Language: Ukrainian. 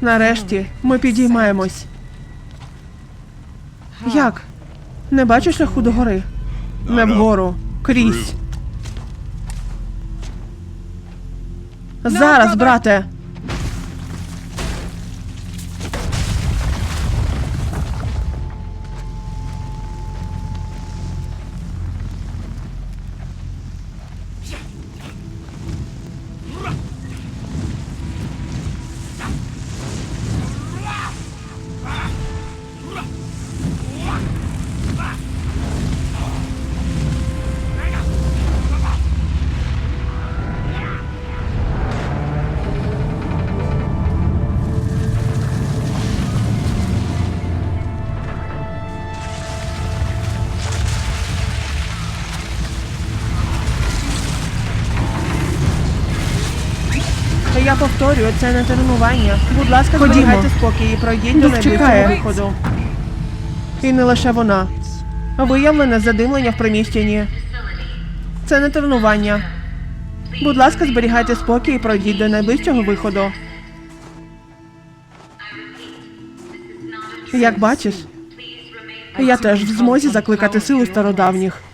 Нарешті ми підіймаємось. Як? Не бачиш шляху до гори? Не вгору. Крізь. Зараз, брате. Я повторюю, це не тренування. Будь ласка, зберігайте спокій і пройдіть до найближчого виходу. І не лише вона. Виявлене задимлення в приміщенні. Це не тренування. Будь ласка, зберігайте спокій і пройдіть до найближчого виходу. Як бачиш, я теж в змозі закликати сили стародавніх.